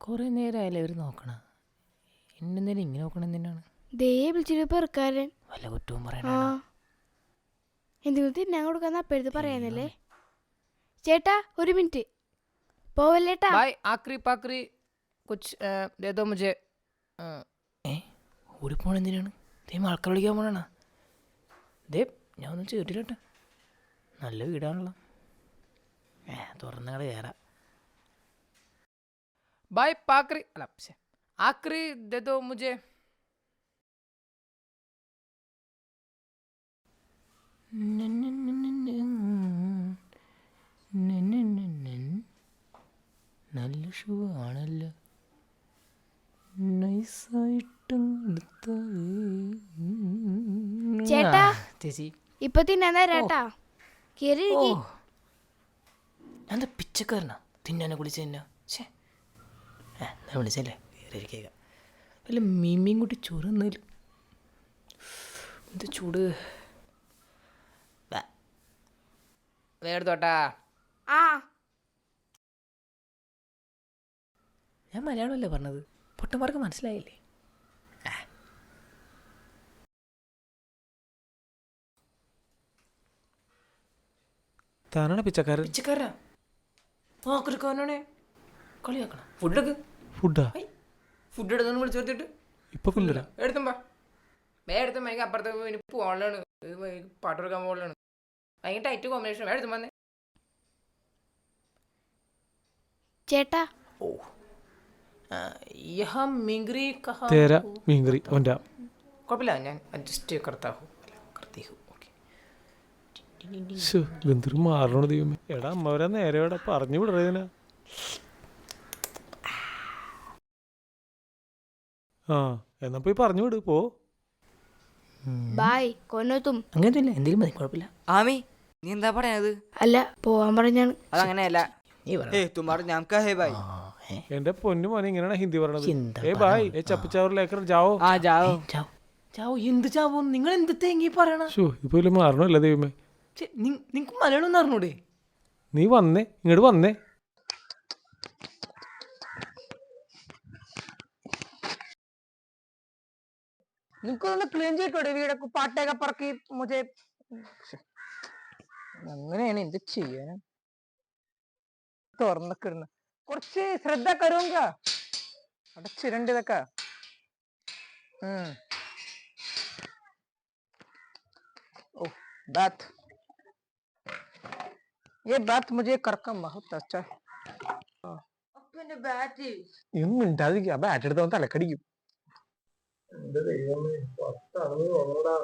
കുറേ നേരമായാലും അവർ നോക്കണ? എന്നെന്തേലും ഇങ്ങനെ നോക്കണ എന്തിനാണ്? ദേ വിളിച്ചിട്ട് പെറുക്കാരൻ. വല്ല കുറ്റവും ആ. പറയണ എന്തെങ്കിലും തിന്നാൻ കൊടുക്കാന്ന് അപ്പഴുത്ത് പറയാനല്ലേ? ചേട്ടാ ഒരു മിനിറ്റ്. പോവല്ലേട്ടാ ബായ് ആക്രി പാക്രി കുച്ച് ദേ ദോ മുझे ആ, ഏ ഓടിപ്പോണ എന്തിനാണ്? ദേ ആൾക്കാർ വിളിക്കാൻ പോണാ ദേ ഞാൻ ഒന്നും ചെയ്തിട്ടില്ലട്ടെ നല്ല വീടാണല്ലോ. ഏ തുറന്നങ്ങടെ കയറാം പാക്രി അല്ല ശ്ശെ. ആക്രി ദേ ദോ മുझे നല്ല ഷൂ ആണല്ലോ നൈസായിട്ടും ചേട്ടാ. ചേച്ചി. ഇപ്പൊ തിന്നാ ചേട്ടാ കേറി ഓ. എന്താ പിച്ചക്കാരനാ. തിന്നാനെ കുളിച്ച് തിന്നാ ഛേ. ഞാൻ വിളിച്ചല്ലേ? കയറിയിരിക്കുക അല്ല മീമിയും കൂട്ടി ചോറ് തന്നാലും. എന്ത് ചൂട്? വേർത്തോട്ടാ ആ. ഞാൻ മലയാളമല്ലേ പറഞ്ഞത്? പൊട്ടന്മാർക്ക് മനസ്സിലായില്ലേ? താനാണ് പിച്ചക്കാരൻ? പിച്ചക്കാരനാ? ആക്രിക്കാരനാണേ കളിയാക്കണം. ഫുഡൊക്കെ? ഫുഡാ? ഫുഡ് എടുത്തോണ്ട് വിളിച്ചു ഇപ്പൊ കൊണ്ടുവരാം. എടുത്തുമ്പാ വേ. എടുത്തും ഭയങ്കര അപ്പുറത്ത് ഇനി പോകാനാണ് പാട്ട് കൊടുക്കാൻ പോകാനാണ് ഭയങ്കര ടൈറ്റ് കോമ്പിനേഷൻ വേ എടുത്തും വന്നേ. ചേട്ടാ. ഓ. യഹ മിങ്ക്രി കഹാ തേര മീൻകറി അവന്റെ കുഴപ്പമില്ല ഞാൻ അഡ്ജസ്റ്റ് കർത്താ ഹൂ കർത്തി ഹൂ ഓക്കെ. എന്തൊരു മാറണോ ദൈവമേ. എടാ അമ്മവരെ നേരെ എവിടെ പറഞ്ഞു വിടറേതിനാ ആ എന്നാ പോയി പറഞ്ഞു വിട് പോ. ബായ് കൊന്നത്തും. അങ്ങനത്തെ എന്തെങ്കിലും മതി കുഴപ്പമില്ല. ആമി നീ എന്താ പറയണത് അല്ല പോവാൻ പറഞ്ഞാണ്. അതങ്ങനെയല്ല. നീ പറ. ഏ തുമാർ നാം കാ ഹേ ഭായ് ആ, ഏ, എന്റെ പൊന്നു മോനെ ഇങ്ങനെയാണ് ഹിന്ദി പറയണത്? ഏ ബായ് ഏ ചപ്പച്ചാവർ ലേക്കർ ജാവോ. ആ ജാവോ. ജാവോ. ചാവോ എന്ത് ചാവോ നിങ്ങൾ എന്ത് തേങ്ങി പറയണ? ഷോ ഇപ്പൊ മാറണമല്ല ദൈവമേ? നിങ്ങക്ക് മലയാളം ഒന്ന് അറിഞ്ഞൂടെ? നീ വന്നേ ഇങ്ങോട്ട് വന്നേ. നിനക്കൊന്ന് ക്ലീൻ ചെയ്തോടെ വീടൊക്കെ? പാട്ടയൊക്കെ പറക്കി മുജെ അങ്ങനെയാണ് എന്ത് ചെയ്യാൻ? തുറന്നൊക്കെ ഇടുന്ന കുറച്ച് ശ്രദ്ധ കരുങ്ക അടച്ചിരണ്ട് ഇതൊക്കെ ഉം. ഓ ബാത്ത് ये बात मुझे करके बहुत अच्छा है ബാറ്റ് ഇന്നും മിണ്ടാതിരിക്കുക ബാറ്റ് എടുത്തവൻ തലക്കടിക്കും. എന്റെ ദൈവമേ പത്താണെന്ന് തോന്നടാ